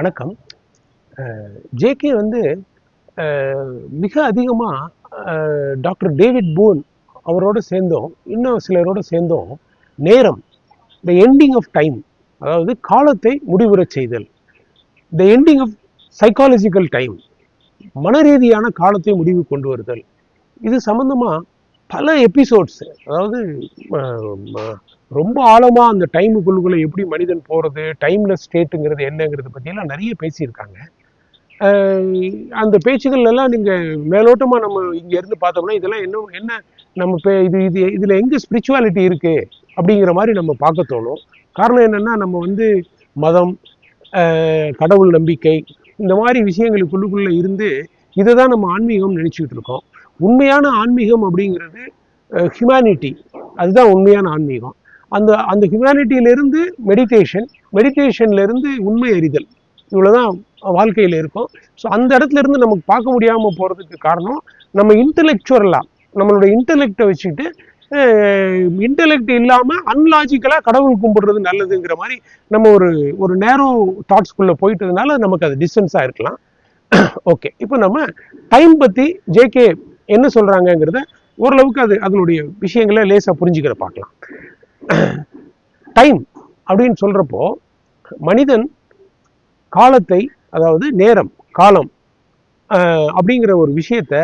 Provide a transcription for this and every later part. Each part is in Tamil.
வணக்கம். ஜேகே வந்து மிக அதிகமாக டாக்டர் டேவிட் பூன் அவரோட சேர்ந்தோம் இன்னும் சிலரோட சேர்ந்தோம். நேரம் த எண்டிங் ஆஃப் டைம் அதாவது காலத்தை முடிவுறச் செய்தல். The ending of psychological time மனரீதியான காலத்தை முடிவு கொண்டு வருதல். இது சம்மந்தமாக பல எபிசோட்ஸ் அதாவது ரொம்ப ஆழமாக அந்த டைமுக்குள்ளுக்குள்ளே எப்படி மனிதன் போகிறது டைம்லெஸ் ஸ்டேட்டுங்கிறது என்னங்கிறத பற்றியெல்லாம் நிறைய பேசியிருக்காங்க. அந்த பேச்சுகள் எல்லாம் மேலோட்டமாக நம்ம இங்கேருந்து பார்த்தோம்னா இதெல்லாம் என்ன என்ன நம்ம பே- இது இது இதில் எங்கே ஸ்பிரிச்சுவாலிட்டி இருக்குது அப்படிங்கிற மாதிரி நம்ம பார்க்க தோணும். காரணம் என்னென்னா நம்ம வந்து மதம் கடவுள் நம்பிக்கை இந்த மாதிரி விஷயங்களுக்குள்ளுக்குள்ளே இருந்து இதை தான் நம்ம ஆன்மீகம் நினச்சிக்கிட்டு இருக்கோம். உண்மையான ஆன்மீகம் அப்படிங்கிறது ஹியூமனிட்டி அதுதான் உண்மையான ஆன்மீகம். அந்த அந்த ஹியூமனிட்டியிலிருந்து மெடிடேஷன் மெடிடேஷன்லேருந்து உண்மை அறிதல். இவ்வளோதான் வாழ்க்கையில் இருக்கும். ஸோ அந்த இடத்துல இருந்து நமக்கு பார்க்க முடியாமல் போகிறதுக்கு காரணம் நம்ம இன்டலெக்சுவலாக நம்மளோட இன்டலெக்டை வச்சுக்கிட்டு இன்டலெக்ட் இல்லாமல் அன்லாஜிக்கலாக கடவுள் கும்பிடுறது நல்லதுங்கிற மாதிரி நம்ம ஒரு ஒரு நேரோ தாட்ஸ்குள்ளே போயிட்டதுனால நமக்கு அது டிஸ்டன்ஸாக இருக்கலாம். ஓகே இப்போ நம்ம டைம் பற்றி ஜேகே என்ன சொல்கிறாங்கங்கிறத ஓரளவுக்கு அது அதனுடைய விஷயங்களை லேசாக புரிஞ்சுக்கிற பார்க்கலாம். டைம் அப்படின்னு சொல்கிறப்போ மனிதன் காலத்தை அதாவது நேரம் காலம் அப்படிங்கிற ஒரு விஷயத்த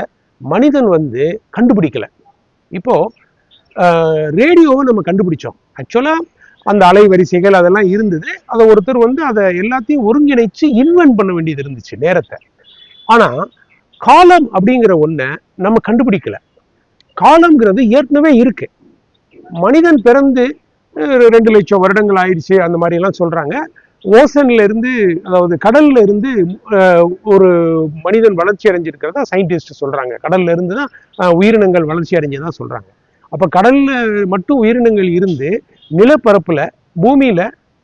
மனிதன் வந்து கண்டுபிடிக்கலை. இப்போ ரேடியோவை நம்ம கண்டுபிடிச்சோம். ஆக்சுவலாக அந்த அலைவரிசைகள் அதெல்லாம் இருந்தது. அதை ஒருத்தர் வந்து அதை எல்லாத்தையும் ஒருங்கிணைச்சு இன்வென்ட் பண்ண வேண்டியது இருந்துச்சு நேரத்தை. ஆனால் காலம் அப்படிங்கிற ஒன்றை நம்ம கண்டுபிடிக்கல. காலம்ங்கிறது ஏற்கனவே இருக்கு. மனிதன் பிறந்து ரெண்டு லட்சம் வருடங்கள் ஆயிடுச்சு அந்த மாதிரி எல்லாம் சொல்றாங்க. ஓசன்ல இருந்து அதாவது கடல்ல இருந்து ஒரு மனிதன் வளர்ச்சி அடைஞ்சிருக்கிறதா சயின்டிஸ்ட் சொல்றாங்க. கடல்ல இருந்து தான் உயிரினங்கள் வளர்ச்சி அடைஞ்சதா சொல்றாங்க. அப்ப கடல்ல மட்டும் உயிரினங்கள் இருந்து நிலப்பரப்புல பூமியில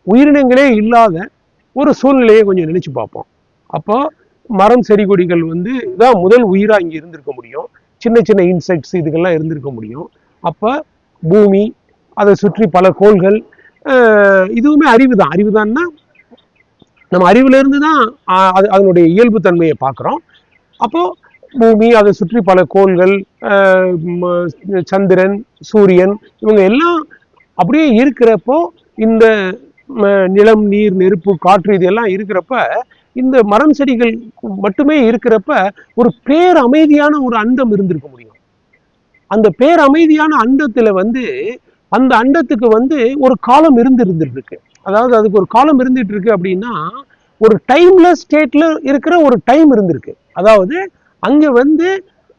உயிரினங்களே இல்லாத ஒரு சூழ்நிலையை கொஞ்சம் நினைச்சு பார்ப்போம். அப்போ மரம் செடி கொடிகள் வந்து தான் முதல் உயிரா இங்க இருந்திருக்க முடியும். சின்ன சின்ன இன்செக்ட்ஸ் இதுக்கெல்லாம் இருந்திருக்க முடியும். அப்ப பூமி அதை சுற்றி பல கோள்கள் இதுவுமே அறிவு தான் அறிவு தான்னா நம்ம அறிவுல இருந்து தான் அது அதனுடைய இயல்பு தன்மையை பார்க்குறோம். அப்போ பூமி அதை சுற்றி பல கோள்கள் சந்திரன் சூரியன் இவங்க எல்லாம் அப்படியே இருக்கிறப்போ இந்த நிலம் நீர் நெருப்பு காற்று இதெல்லாம் இருக்கிறப்ப இந்த மரம் செடிகள் மட்டுமே இருக்கிறப்ப ஒரு பேர் அமைதியான ஒரு அண்டம் இருந்திருக்க முடியும். அந்த பேர் அமைதியான அண்டத்துல வந்து அந்த அண்டத்துக்கு வந்து ஒரு காலம் இருந்து இருந்துருக்கு அதாவது அதுக்கு ஒரு காலம் இருந்துட்டு இருக்கு அப்படின்னா ஒரு டைம்லெஸ் ஸ்டேட்ல இருக்கிற ஒரு டைம் இருந்திருக்கு. அதாவது அங்க வந்து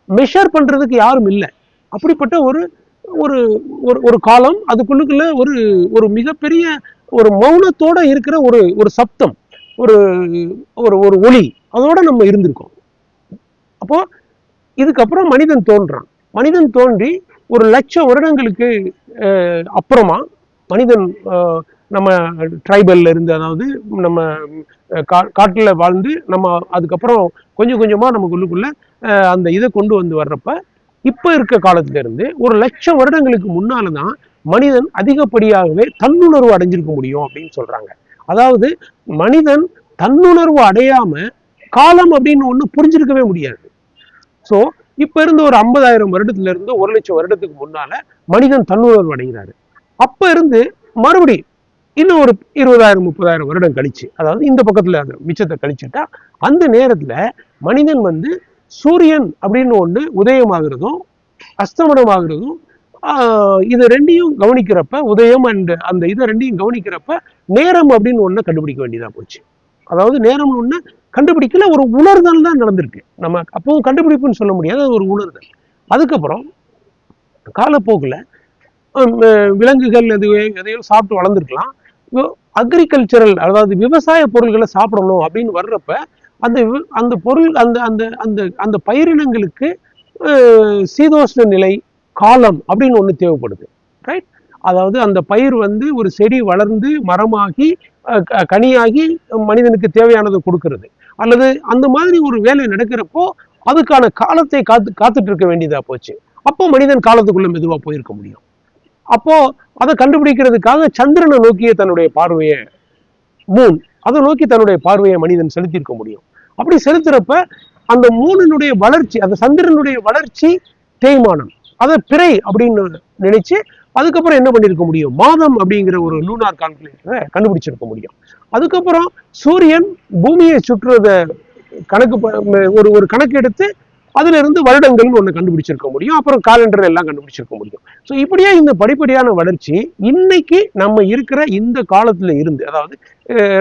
மெஷர் பண்றதுக்கு யாரும் இல்லை. அப்படிப்பட்ட ஒரு ஒரு ஒரு ஒரு காலம் அதுக்குள்ளுக்குள்ள ஒரு ஒரு மிகப்பெரிய ஒரு மௌனத்தோட இருக்கிற ஒரு ஒரு சப்தம். ஒரு ஒரு ஒரு ஒளி. அதோட நம்ம இருந்திருக்கோம். அப்போ இதுக்கப்புறம் மனிதன் தோன்றான். மனிதன் தோன்றி ஒரு லட்சம் வருடங்களுக்கு அஹ், அப்புறமா மனிதன் நம்ம ட்ரைபல்ல இருந்து அதாவது நம்ம கா காட்டுல வாழ்ந்து நம்ம அதுக்கப்புறம் கொஞ்சம் கொஞ்சமா நமக்குள்ளுக்குள்ள அஹ், அந்த இதை கொண்டு வந்து வர்றப்ப இப்போ இருக்க காலத்துல இருந்து ஒரு லட்சம் வருடங்களுக்கு முன்னால தான் மனிதன் அதிகப்படியாகவே தன்னுணர்வு அடைஞ்சிருக்க முடியும் அப்படின்னு சொல்றாங்க. அதாவது மனிதன் தன்னுணர்வு அடையாம காலம் அப்படின்னு ஒண்ணு புரிஞ்சிருக்கவே முடியாது. ஸோ இப்ப இருந்து ஒரு ஐம்பதாயிரம் வருடத்துல இருந்து ஒரு லட்சம் வருடத்துக்கு முன்னால மனிதன் தன்னுணர்வு அடைகிறாரு. அப்ப இருந்து மறுபடி இன்னும் ஒரு இருபதாயிரம் முப்பதாயிரம் வருடம் கழிச்சு அதாவது இந்த பக்கத்துல அந்த மிச்சத்தை கழிச்சுட்டா அந்த நேரத்துல மனிதன் வந்து சூரியன் அப்படின்னு ஒண்ணு உதயமாகிறதும் அஸ்தமனமாகிறதும் இதை ரெண்டையும் கவனிக்கிறப்ப உதயம் அண்ட் அந்த இதை ரெண்டையும் கவனிக்கிறப்ப நேரம் அப்படின்னு ஒன்று கண்டுபிடிக்க வேண்டியதாக போச்சு. அதாவது நேரம்னு ஒன்று கண்டுபிடிக்கல ஒரு உணர்தல் தான் நடந்திருக்கு. நம்ம அப்பவும் கண்டுபிடிப்புன்னு சொல்ல முடியாது அது ஒரு உணர்தல். அதுக்கப்புறம் காலப்போக்கில் விலங்குகள் எது எதையோ சாப்பிட்டு வளர்ந்துருக்கலாம். அக்ரிகல்ச்சரல் அதாவது விவசாய பொருள்களை சாப்பிடணும் அப்படின்னு வர்றப்ப அந்த அந்த பொருள் அந்த அந்த அந்த அந்த பயிரினங்களுக்கு சீதோஷ்ண நிலை காலம் அப்படின்னு ஒன்று தேவைப்படுது ரைட் அதாவது அந்த பயிர் வந்து ஒரு செடி வளர்ந்து மரமாகி க- கனியாகி மனிதனுக்கு தேவையானதை கொடுக்கறது. அல்லது அந்த மாதிரி ஒரு வேலை நடக்கிறப்போ அதுக்கான காலத்தை காத்து காத்துட்டு இருக்க வேண்டியதா போச்சு. அப்போ மனிதன் காலத்துக்குள்ள மெதுவாக போயிருக்க முடியும். அப்போ அதை கண்டுபிடிக்கிறதுக்காக சந்திரனை நோக்கிய தன்னுடைய பார்வையை மூன் அதை நோக்கி தன்னுடைய பார்வையை மனிதன் செலுத்தியிருக்க முடியும். அப்படி செலுத்துறப்ப அந்த மூணினுடைய வளர்ச்சி அந்த சந்திரனுடைய வளர்ச்சி தேய்மானம். அதை பிறை அப்படின்னு நினைச்சு அதுக்கப்புறம் என்ன பண்ணியிருக்க முடியும்? மாதம் அப்படிங்கிற ஒரு லூனார் கால்குலேட்டரை கண்டுபிடிச்சிருக்க முடியும். அதுக்கப்புறம் சூரியன் பூமியை சுற்றுறத கணக்கு ஒரு ஒரு கணக்கு எடுத்து அதுல இருந்து வருடங்கள்னு ஒன்று கண்டுபிடிச்சிருக்க முடியும். அப்புறம் காலண்டர் எல்லாம் கண்டுபிடிச்சிருக்க முடியும். ஸோ இப்படியே இந்த படிப்படியான வளர்ச்சி இன்னைக்கு நம்ம இருக்கிற இந்த காலத்துல இருந்து அதாவது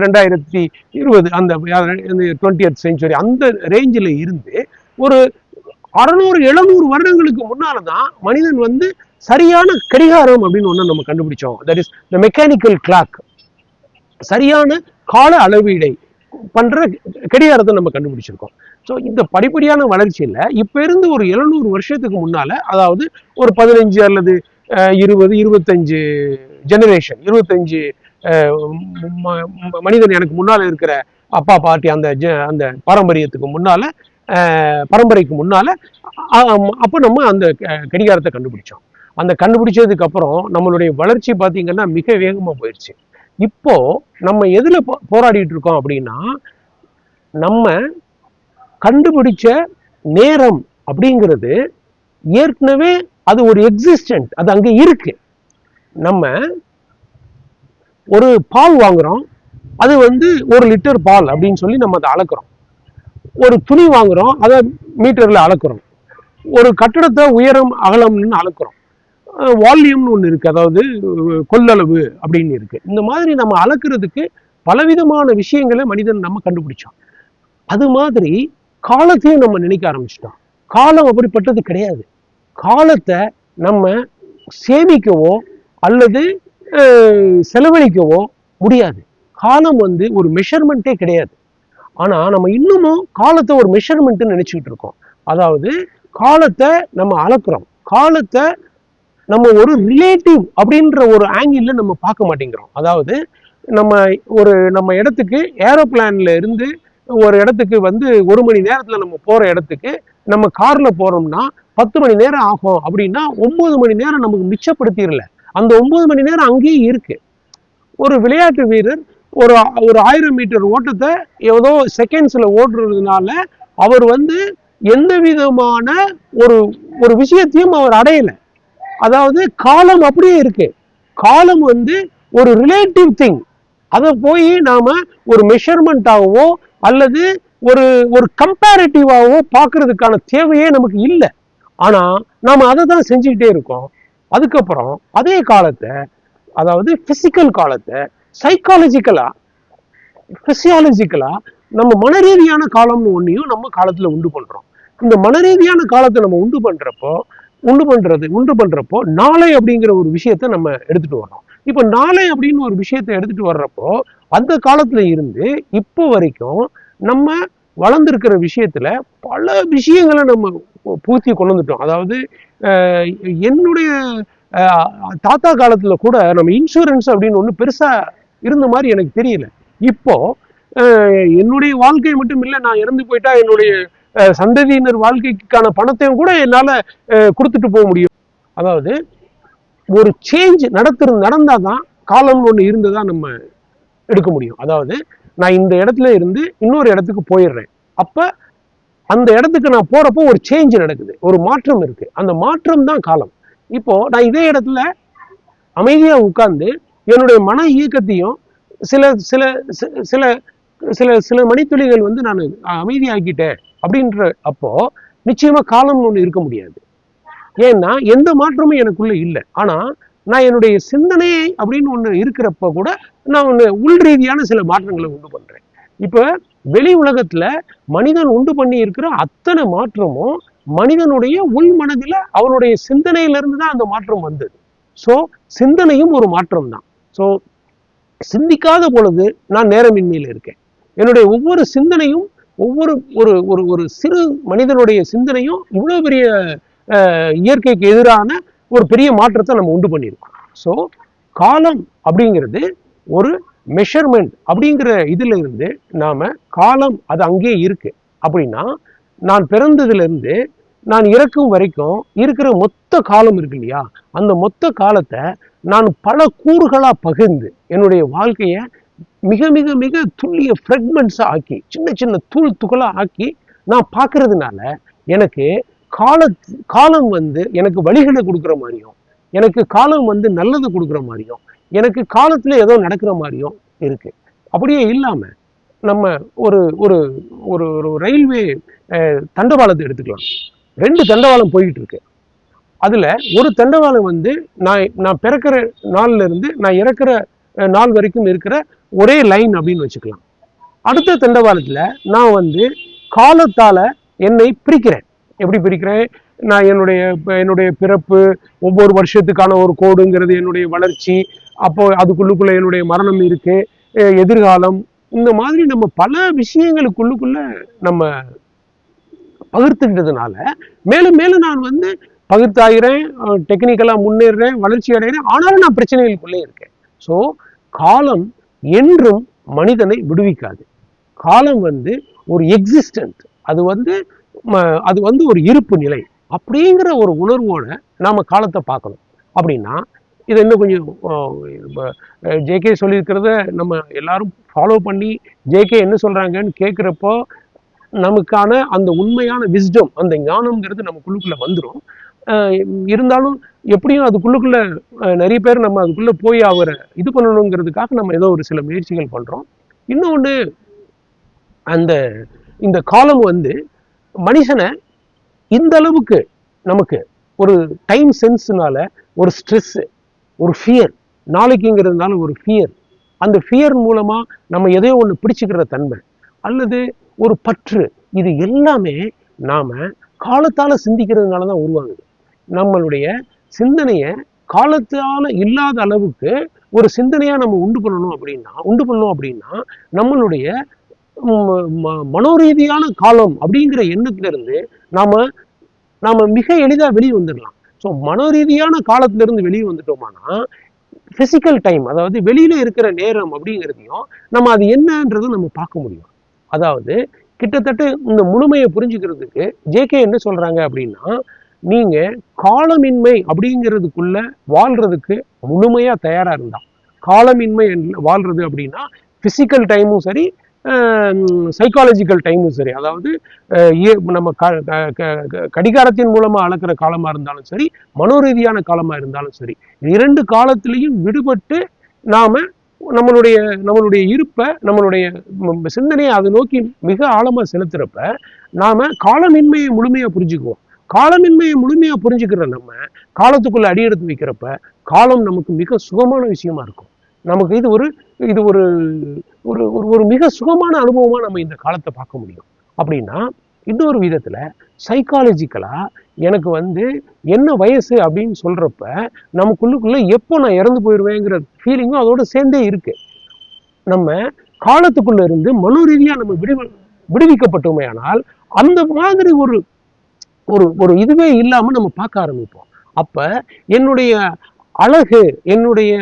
ரெண்டாயிரத்தி இருபது அந்த டுவெண்ட்டி செஞ்சுரி அந்த ரேஞ்சில் இருந்து ஒரு அறநூறு எழுநூறு வருடங்களுக்கு முன்னால தான் மனிதன் வந்து சரியான கடிகாரம் அப்படின்னு ஒன்று நம்ம கண்டுபிடிச்சோம். That is the mechanical clock சரியான கால அளவீடை பண்ற கடிகாரத்தை நம்ம கண்டுபிடிச்சிருக்கோம். ஸோ இந்த படிப்படியான வளர்ச்சியில இப்ப இருந்து ஒரு எழுநூறு வருஷத்துக்கு முன்னால அதாவது ஒரு பதினஞ்சு அல்லது இருபது இருபத்தஞ்சு ஜெனரேஷன் இருபத்தஞ்சு மனிதன் எனக்கு முன்னால இருக்கிற அப்பா பாட்டி அந்த அந்த பாரம்பரியத்துக்கு முன்னால பரம்பரைக்கு முன்னால அப்போ நம்ம அந்த க- கடிகாரத்தை கண்டுபிடிச்சோம். அந்த கண்டுபிடிச்சதுக்கு அப்புறம் நம்மளுடைய வளர்ச்சி பார்த்தீங்கன்னா மிக வேகமாக போயிடுச்சு இப்போ நம்ம எதில் போ- போராடிட்டு இருக்கோம் அப்படின்னா நம்ம கண்டுபிடிச்ச நேரம் அப்படிங்கிறது ஏற்கனவே அது ஒரு எக்ஸிஸ்டன்ட் அது அங்கே இருக்கு. நம்ம ஒரு பால் வாங்குறோம். அது வந்து ஒரு லிட்டர் பால் அப்படின்னு சொல்லி நம்ம அதை அளக்குறோம். ஒரு துணி வாங்குகிறோம் அதை மீட்டரில் அளக்குறோம். ஒரு கட்டடத்தை உயரம் அகலம்னு அளக்குறோம். வால்யூம்னு ஒன்று இருக்குது அதாவது கொள்ளளவு அப்படின்னு இருக்குது இந்த மாதிரி நம்ம அளக்கிறதுக்கு பலவிதமான விஷயங்களை மனிதன் நம்ம கண்டுபிடிச்சோம் அது மாதிரி காலத்தையும் நம்ம நினைக்க ஆரம்பிச்சிட்டோம். காலம் அப்படிப்பட்டது கிடையாது. காலத்தை நம்ம சேமிக்கவோ அல்லது செலவழிக்கவோ முடியாது. காலம் வந்து ஒரு மெஷர்மெண்ட்டே கிடையாது. ஆனால் நம்ம இன்னமும் காலத்தை ஒரு மெஷர்மெண்ட்னு நினச்சிக்கிட்டு இருக்கோம். அதாவது காலத்தை நம்ம அளக்குறோம். காலத்தை நம்ம ஒரு ரிலேட்டிவ் அப்படின்ற ஒரு ஆங்கிளில் நம்ம பார்க்க மாட்டேங்கிறோம். அதாவது நம்ம ஒரு நம்ம இடத்துக்கு ஏரோப்ளான்ல இருந்து ஒரு இடத்துக்கு வந்து ஒரு மணி நேரத்தில் நம்ம போகிற இடத்துக்கு நம்ம காரில் போகிறோம்னா பத்து மணி நேரம் ஆகும் அப்படின்னா ஒம்பது மணி நேரம் நமக்கு மிச்சப்படுத்திடல. அந்த ஒம்பது மணி நேரம் அங்கேயே இருக்கு. ஒரு விளையாட்டு வீரர் ஒரு ஒரு ஆயிரம் மீட்டர் ஓட்டத்தை ஏதோ செகண்ட்ஸில் ஓடுறதுனால அவர் வந்து எந்த விதமான ஒரு ஒரு விஷயத்தையும் அவர் அடையலை. அதாவது காலம் அப்படியே இருக்கு. காலம் வந்து ஒரு ரிலேட்டிவ் திங் அதை போய் நாம் ஒரு மெஷர்மெண்ட்டாகவோ அல்லது ஒரு ஒரு கம்பேரிட்டிவாகவோ பார்க்கறதுக்கான தேவையே நமக்கு இல்லை. ஆனால் நாம் அதை தான் செஞ்சுக்கிட்டே இருக்கோம். அதுக்கப்புறம் அதே காலத்தை அதாவது ஃபிசிக்கல் காலத்தை சைக்காலஜிக்கலா பிசியாலஜிக்கலா நம்ம மனரீதியான காலம்னு ஒன்றையும் நம்ம காலத்துல உண்டு பண்றோம். இந்த மனரீதியான காலத்தை நம்ம உண்டு பண்றப்போ உண்டு பண்றது உண்டு பண்றப்போ நாளை அப்படிங்கிற ஒரு விஷயத்த நம்ம எடுத்துட்டு வர்றோம். இப்போ நாளை அப்படின்னு ஒரு விஷயத்த எடுத்துட்டு வர்றப்போ அந்த காலத்துல இருந்து இப்போ வரைக்கும் நம்ம வளர்ந்துருக்கிற விஷயத்துல பல விஷயங்களை நம்ம பூர்த்தி கொண்டு வந்துட்டோம். அதாவது என்னுடைய தாத்தா காலத்துல கூட நம்ம இன்சூரன்ஸ் அப்படின்னு ஒன்று பெருசா இருந்த மாதிரி எனக்கு தெரியல. இப்போ என்னுடைய வாழ்க்கை மட்டும் இல்லை நான் இறந்து போயிட்டா என்னுடைய சந்ததியினர் வாழ்க்கைக்கான பணத்தையும் கூட என்னால் கொடுத்துட்டு போக முடியும். அதாவது ஒரு சேஞ்ச் நடத்துறது நடந்தாதான் காலம் ஒன்று இருந்ததாக நம்ம எடுக்க முடியும். அதாவது நான் இந்த இடத்துல இருந்து இன்னொரு இடத்துக்கு போயிடுறேன். அப்போ அந்த இடத்துக்கு நான் போகிறப்போ ஒரு சேஞ்ச் நடக்குது. ஒரு மாற்றம் இருக்குது அந்த மாற்றம் தான் காலம். இப்போது நான் இதே இடத்துல அமைதியாக உட்கார்ந்து என்னுடைய மன இயக்கத்தையும் சில சில சில சில சில மணித்துளிகள் வந்து நான் அமைதியாக்கிட்டேன் அப்படின்ற அப்போ நிச்சயமா காலம் ஒன்று இருக்க முடியாது. ஏன்னா எந்த மாற்றமும் எனக்குள்ள இல்லை. ஆனா நான் என்னுடைய சிந்தனை அப்படின்னு ஒன்று இருக்கிறப்ப கூட நான் ஒன்று உள் ரீதியான சில மாற்றங்களை உண்டு பண்றேன். இப்போ வெளி உலகத்துல மனிதன் உண்டு பண்ணி இருக்கிற அத்தனை மாற்றமும் மனிதனுடைய உள் மனதில் அவனுடைய சிந்தனையில இருந்து தான் அந்த மாற்றம் வந்தது. ஸோ சிந்தனையும் ஒரு மாற்றம் தான் ஸோ சிந்திக்காத பொழுது நான் நேரமின்மையில் இருக்கேன். என்னுடைய ஒவ்வொரு சிந்தனையும் ஒவ்வொரு ஒரு ஒரு ஒரு சிறு மனிதனுடைய சிந்தனையும் இவ்வளோ பெரிய இயற்கைக்கு எதிரான ஒரு பெரிய மாற்றத்தை நம்ம உண்டு பண்ணியிருக்கோம். ஸோ காலம் அப்படிங்கிறது ஒரு மெஷர்மெண்ட் அப்படிங்கிற இதுல இருந்து நாம காலம் அது அங்கேயே இருக்கு. அப்படின்னா நான் பிறந்ததுலேருந்து நான் இறக்கும் வரைக்கும் இருக்கிற மொத்த காலம் இருக்கு இல்லையா? அந்த மொத்த காலத்தை நான் பல கூறுகளாக பகிர்ந்து என்னுடைய வாழ்க்கையை மிக மிக மிக துல்லிய ஃப்ரெக்மெண்ட்ஸாக ஆக்கி சின்ன சின்ன தூள் துகளாக ஆக்கி நான் பார்க்கறதுனால எனக்கு கால காலம் வந்து எனக்கு வழிகளை கொடுக்குற மாதிரியும் எனக்கு காலம் வந்து நல்லது கொடுக்குற மாதிரியும் எனக்கு காலத்தில் ஏதோ நடக்கிற மாதிரியும் இருக்கு. அப்படியே இல்லாமல் நம்ம ஒரு ஒரு ஒரு ஒரு ரயில்வே தண்டவாளத்தை எடுத்துக்கலாம். ரெண்டு தண்டவாளம் போய்கிட்டு இருக்கு அதில் ஒரு தண்டவாளம் வந்து நான் நான் பிறக்கிற நாள்லேருந்து நான் இறக்குற நாள் வரைக்கும் இருக்கிற ஒரே லைன் அப்படின்னு வச்சுக்கலாம். அடுத்த தண்டவாளத்தில் நான் வந்து காலத்தால் என்னை பிரிக்கிறேன். எப்படி பிரிக்கிறேன்? நான் என்னுடைய என்னுடைய பிறப்பு ஒவ்வொரு வருஷத்துக்கான ஒரு கோடுங்கிறது என்னுடைய வளர்ச்சி அப்போ அதுக்குள்ளுக்குள்ள என்னுடைய மரணம் இருக்குது எதிர்காலம் இந்த மாதிரி நம்ம பல விஷயங்களுக்குள்ளுக்குள்ள நம்ம பகிர்ந்துக்கிட்டதுனால மேலும் மேலும் நான் வந்து பகிர்த்தாகிறேன் டெக்னிக்கலாக முன்னேறுறேன் வளர்ச்சி அடைகிறேன். ஆனாலும் நான் பிரச்சனைகளுக்குள்ளே இருக்கேன். ஸோ காலம் என்றும் மனிதனை விடுவிக்காது. காலம் வந்து ஒரு எக்ஸிஸ்டன்ட் அது வந்து ம- அது வந்து ஒரு இருப்பு நிலை. அப்படிங்கிற ஒரு உணர்வோட நாம் காலத்தை பார்க்கணும். அப்படின்னா இதை இன்னும் கொஞ்சம் ஜேகே சொல்லியிருக்கிறத நம்ம எல்லாரும் ஃபாலோ பண்ணி ஜேகே என்ன சொல்கிறாங்கன்னு கேட்குறப்போ நமக்கான அந்த உண்மையான விஸ்டம் அந்த ஞானம்ங்கிறது நமக்குள்ளுக்குள்ள வந்துடும் இருந்தாலும் எப்படியும் அதுக்குள்ளுக்குள்ள நிறைய பேர் நம்ம அதுக்குள்ள போய் அவரை இது பண்ணணுங்கிறதுக்காக நம்ம ஏதோ ஒரு சில முயற்சிகள் பண்றோம். இன்னொன்று அந்த இந்த காலம் வந்து மனுஷனை இந்த அளவுக்கு நமக்கு ஒரு டைம் சென்ஸ்னால ஒரு ஸ்ட்ரெஸ்ஸு ஒரு ஃபியர் நாளைக்குங்கிறதுனால ஒரு ஃபியர் அந்த ஃபியர் மூலமா நம்ம எதையோ ஒன்று பிடிச்சிக்கிற தன்மை. அல்லது ஒரு பற்று. இது எல்லாமே நாம காலத்தால சிந்திக்கிறதுனால தான் உருவாகுது. நம்மளுடைய சிந்தனையை காலத்தால் இல்லாத அளவுக்கு ஒரு சிந்தனையாக நம்ம உண்டு பண்ணணும் அப்படின்னா உண்டு பண்ணோம் அப்படின்னா நம்மளுடைய ம- மனோரீதியான காலம் அப்படிங்கிற எண்ணத்திலிருந்து நாம் நாம நாம மிக எளிதாக வெளியே வந்துடலாம். ஸோ மனோரீதியான காலத்திலிருந்து வெளியே வந்துட்டோமானா ஃபிசிக்கல் டைம் அதாவது வெளியில இருக்கிற நேரம் அப்படிங்கிறதையும் நம்ம அது என்னன்றதை நம்ம பார்க்க முடியும். அதாவது கிட்டத்தட்ட இந்த முழுமையை புரிஞ்சுக்கிறதுக்கு ஜேகே என்ன சொல்கிறாங்க அப்படின்னா நீங்கள் காலமின்மை அப்படிங்கிறதுக்குள்ள வாழ்கிறதுக்கு முழுமையாக தயாராக இருந்தால் காலமின்மை வாழ்கிறது அப்படின்னா ஃபிசிக்கல் டைமும் சரி சைக்காலஜிக்கல் டைமும் சரி. அதாவது நம்ம க- க- க- கடிகாரத்தின் மூலமாக அளக்கிற காலமாக இருந்தாலும் சரி மனோரீதியான காலமாக இருந்தாலும் சரி இரண்டு காலத்திலையும் விடுபட்டு நாம் நம்மளுடைய நம்மளுடைய இருப்பை நம்மளுடைய சிந்தனையை அதை நோக்கி மிக ஆழமாக செலுத்துறப்ப நாம காலமின்மையை முழுமையாக புரிஞ்சுக்குவோம். காலமின்மையை முழுமையாக புரிஞ்சுக்கிற நம்ம காலத்துக்குள்ளே அடியெடுத்து வைக்கிறப்ப காலம் நமக்கு மிக சுகமான விஷயமா இருக்கும். நமக்கு இது ஒரு இது ஒரு ஒரு ஒரு ஒரு மிக சுகமான அனுபவமாக நம்ம இந்த காலத்தை பார்க்க முடியும். அப்படின்னா இன்னொரு விதத்தில் சைக்காலஜிக்கலா எனக்கு வந்து என்ன வயசு அப்படின்னு சொல்றப்ப நமக்குள்ளுக்குள்ளே எப்போ நான் இறந்து போயிடுவேங்கிற ஃபீலிங்கும் அதோட சேர்ந்தே இருக்கு. நம்ம காலத்துக்குள்ளே இருந்து மனோரீதியா நம்ம விடுவி விடுவிக்கப்பட்டோமே ஆனால் அந்த மாதிரி ஒரு ஒரு ஒரு இதுவே இல்லாமல் நம்ம பார்க்க ஆரம்பிப்போம். அப்போ என்னுடைய அழகு என்னுடைய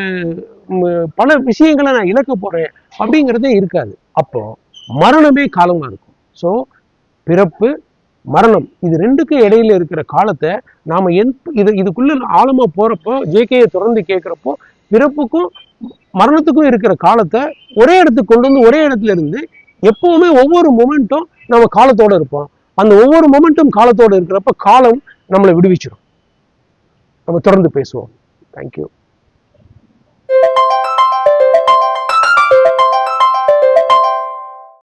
பல விஷயங்களை நான் இழக்க போகிறேன் அப்படிங்கிறதே இருக்காது. அப்போ மரணமே காலமாக இருக்கும். ஸோ பிறப்பு மரணம். இது ரெண்டுக்கும் இடையில இருக்கிற காலத்தை நாம எந் இது இதுக்குள்ள ஆழமா போறப்போ ஜேகேயை தொடர்ந்து கேட்கிறப்போ பிறப்புக்கும் மரணத்துக்கும் இருக்கிற காலத்தை ஒரே இடத்துக்கு கொண்டு வந்து ஒரே இடத்துல இருந்து எப்பவுமே ஒவ்வொரு மொமெண்ட்டும் நம்ம காலத்தோட இருப்போம். அந்த ஒவ்வொரு மொமெண்ட்டும் காலத்தோட இருக்கிறப்ப காலம் நம்மளை விடுவிச்சிடும். நம்ம தொடர்ந்து பேசுவோம். தேங்க்யூ